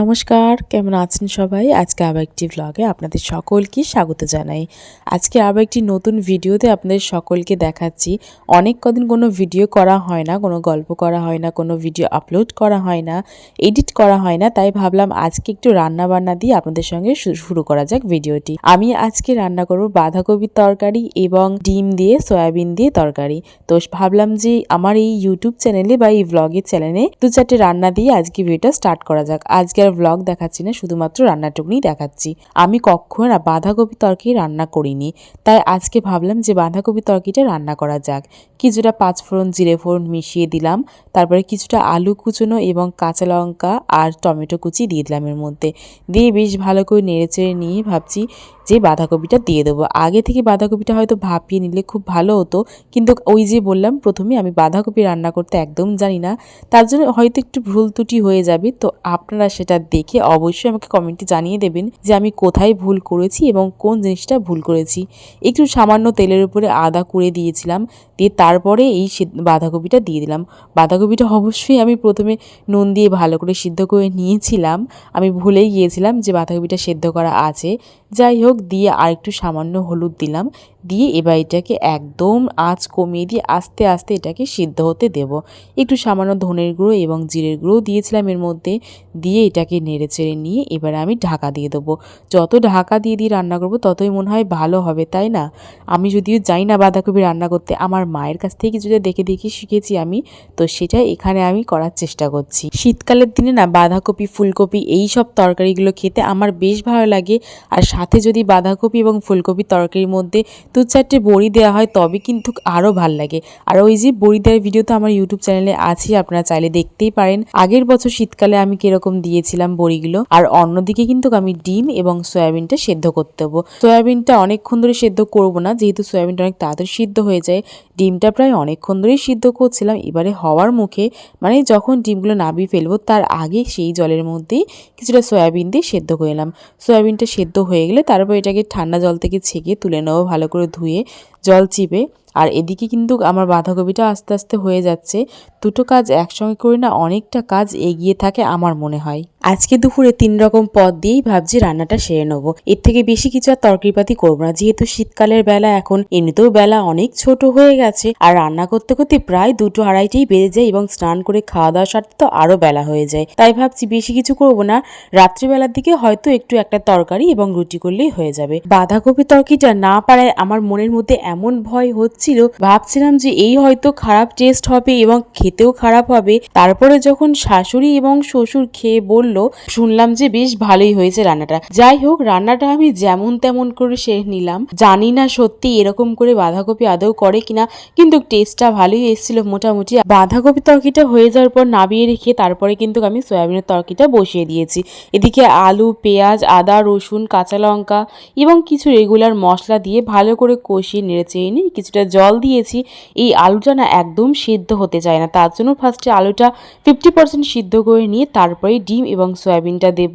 নমস্কার, কেমন আছেন সবাই? আজকে আবার একটি ভ্লগে আপনাদের সকলকে স্বাগত জানাই। আজকে আবার একটি নতুন ভিডিওতে আপনাদের সকলকে দেখাচ্ছি। অনেক কদিন কোনো ভিডিও করা হয় না, কোনো গল্প করা হয় না, কোনো ভিডিও আপলোড করা হয় না এডিট করা হয় না। তাই ভাবলাম আজকে একটু রান্না বান্না দিয়ে আপনাদের সঙ্গে শুরু করা যাক ভিডিওটি। আমি আজকে রান্না করব বাঁধাকপির তরকারি এবং ডিম দিয়ে সয়াবিন দিয়ে তরকারি। তো ভাবলাম যে আমার এই ইউটিউব চ্যানেলে বা এই ভ্লগের চ্যানেলে দু চারটে রান্না দিয়ে আজকে ভিডিওটা স্টার্ট করা যাক। আজকে আর ব্লগ দেখাচ্ছি না, শুধুমাত্র রান্নাটুকুনি দেখাচ্ছি। আমি কখনো না বাঁধাকপি তরকি রান্না করিনি, তাই আজকে ভাবলাম যে বাঁধাকপি তরকিটা রান্না করা যাক। কিছুটা পাঁচফোড়ন জিরে ফোড়ন মিশিয়ে দিলাম, তারপরে কিছুটা আলু কুচোনো এবং কাঁচা লঙ্কা আর টমেটো কুচি দিয়ে দিলাম এর মধ্যে। দিয়ে বেশ ভালো করে নেড়েচেড়ে নিয়ে ভাবছি যে বাঁধাকপিটা দিয়ে দেবো। আগে থেকে বাঁধাকপিটা হয়তো ভাপিয়ে নিলে খুব ভালো হতো। কিন্তু ওই যে বললাম, প্রথমে আমি বাঁধাকপি রান্না করতে একদম জানি না। তার জন্য হয়তো একটু ভুল ত্রুটি হয়ে যাবে। তো আপনারা সেটা দেখে অবশ্যই আমাকে কমেন্টে জানিয়ে দেবেন যে আমি কোথায় ভুল করেছি এবং কোন জিনিসটা ভুল করেছি। একটু সামান্য তেলের উপরে আদা কুড়ে দিয়েছিলাম। দিয়ে তারপরে এই বাঁধাকপিটা দিয়ে দিলাম। বাঁধাকপিটা অবশ্যই আমি প্রথমে নুন দিয়ে ভালো করে সিদ্ধ করে নিয়েছিলাম। আমি ভুলেই গিয়েছিলাম যে বাঁধাকপিটা সেদ্ধ করা আছে। যাই হোক দিয়ে আরেকটু সামান্য হলুদ দিলাম। দিয়ে এবার এটাকে একদম আঁচ কমিয়ে দিয়ে আস্তে আস্তে এটাকে সিদ্ধ হতে দেব। একটু সামান্য ধনের গুঁড়ো এবং জিরের গুঁড়ো দিয়েছিলাম এর মধ্যে দিয়ে এটাকে নেড়ে চেড়ে নিয়ে এবারে আমি ঢাকা দিয়ে দেবো। যত ঢাকা দিয়ে দিয়ে রান্না করব ততই মনে হয় ভালো হবে, তাই না? আমি যদিও যাই না বাঁধাকপি রান্না করতে, আমার মায়ের কাছ থেকে কিছুটা দেখে দেখে শিখেছি আমি, তো সেটা এখানে আমি করার চেষ্টা করছি। শীতকালের দিনে না বাঁধাকপি, ফুলকপি এই সব তরকারিগুলো খেতে আমার বেশ ভালো লাগে। আর সাথে যদি বাঁধাকপি এবং ফুলকপি তরকারির মধ্যে দু চারটে বড়ি দেওয়া হয়, তবে কিন্তু আরও ভালো লাগে। আর ওই যে বড়ি দেওয়ার ভিডিও তো আমার ইউটিউব চ্যানেলে আছে আপনারা চাইলে দেখতেই পারেন। আগের বছর শীতকালে আমি কীরকম দিয়েছিলাম বড়িগুলো, আর অন্যদিকে কিন্তু আমি ডিম এবং সয়াবিনটা সেদ্ধ করতে দেবো সয়াবিনটা অনেকক্ষণ ধরে সেদ্ধ করব না, যেহেতু সয়াবিনটা অনেক তাড়াতাড়ি সিদ্ধ হয়ে যায়। ডিমটা প্রায় অনেকক্ষণ ধরেই সিদ্ধ করছিলাম, এবারে হওয়ার মুখে মানে যখন ডিমগুলো নাবিয়ে ফেলব, তার আগে সেই জলের মধ্যেই কিছুটা সয়াবিন দিয়ে সেদ্ধ করে নিলাম। সয়াবিনটা সেদ্ধ হয়ে গেলে তারপর এটাকে ঠান্ডা জল থেকে ছেঁকে তুলে নেব, ভালো করে ধুয়ে জল চিপে আর এদিকে কিন্তু আমার বাঁধাকপিটা আস্তে আস্তে হয়ে যাচ্ছে। দুটো কাজ একসঙ্গে করে না, অনেকটা কাজ এগিয়ে থাকে আমার মনে হয়। আজকে দুপুরে তিন রকম পদ দিয়েই ভাবছি রান্নাটা সেরে নেব। এর থেকে বেশি কিছু আর তরকারিপাতি করব না, যেহেতু শীতকালের বেলা এখন, এমনিতেও বেলা অনেক ছোট হয়ে গেছে। আর রান্না করতে করতে প্রায় দুটো আড়াইটেই বেড়ে যায় এবং স্নান করে খাওয়া দাওয়া সারতে তো আরও বেলা হয়ে যায়। তাই ভাবছি বেশি কিছু করব না, রাত্রিবেলার দিকে হয়তো একটু একটা তরকারি এবং রুটি করলেই হয়ে যাবে। বাঁধাকপি তরকারিটা না পারায় আমার মনের মধ্যে এমন ভয় হচ্ছিল ভাবছিলাম যে এই হয়তো খারাপ টেস্ট হবে এবং খেতেও খারাপ হবে। তারপরে যখন শাশুড়ি এবং শ্বশুর খেয়ে বলল, শুনলাম যে বেশ ভালোই হয়েছে রান্নাটা। যাই হোক, রান্নাটা আমি যেমন তেমন করে সেরে নিলাম। জানি না সত্যি এরকম করে বাঁধাকপি আদৌ করে কিনা, কিন্তু টেস্টটা ভালোই এসেছিল মোটামুটি। বাঁধাকপি তরকিটা হয়ে যাওয়ার পর নাবিয়ে রেখে তারপরে কিন্তু আমি সয়াবিনের তরকিটা বসিয়ে দিয়েছি। এদিকে আলু, পেঁয়াজ, আদা, রসুন, কাঁচা লঙ্কা এবং কিছু রেগুলার মশলা দিয়ে ভালো করে কষিয়ে নেড়ে চেয়ে নিয়ে কিছুটা জল দিয়েছি, এই আলুটা না একদম সিদ্ধ হতে চায় না। তার জন্য ফার্স্টে আলুটা ফিফটি পার্সেন্ট সিদ্ধ করে নিয়ে তারপরে ডিম এবং সয়াবিনটা দেব।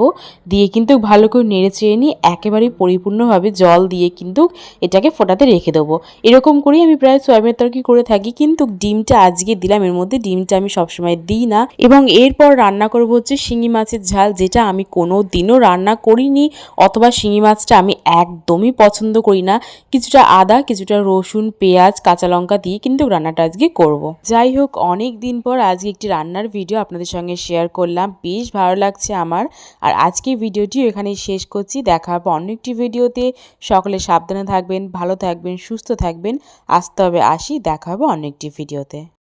দিয়ে কিন্তু ভালো করে নেড়ে চেয়ে নিয়ে একেবারেই পরিপূর্ণভাবে জল দিয়ে কিন্তু এটাকে ফোটাতে রেখে দেবো। এরকম করেই আমি প্রায় সয়াবিনের তরকারি করে থাকি। কিন্তু ডিমটা আজকে দিলাম, এর মধ্যে ডিমটা আমি সবসময় দিই না। এবং এরপর রান্না করব হচ্ছে শিঙি মাছের ঝাল, যেটা আমি কোনো দিনও রান্না করিনি অথবা শিঙি মাছটা আমি একদমই পছন্দ করি না। কিছুটা আদা, কিছুটা রসুন, পেঁয়াজ কাঁচা লঙ্কা দিয়ে কিন্তু রান্নাটা আজকে করব। যাই হোক, অনেক দিন পর আজকে একটি রান্নার ভিডিও আপনাদের সঙ্গে শেয়ার করলাম। বেশ ভালো লাগছে আমার। আর আজকে ভিডিওটি এখানে শেষ করছি। দেখা হবে অন্য একটি ভিডিওতে সকলে সাবধানে থাকবেন, ভালো থাকবেন, সুস্থ থাকবেন। আসতে হবে আসি, দেখা হবে অন্য একটি ভিডিওতে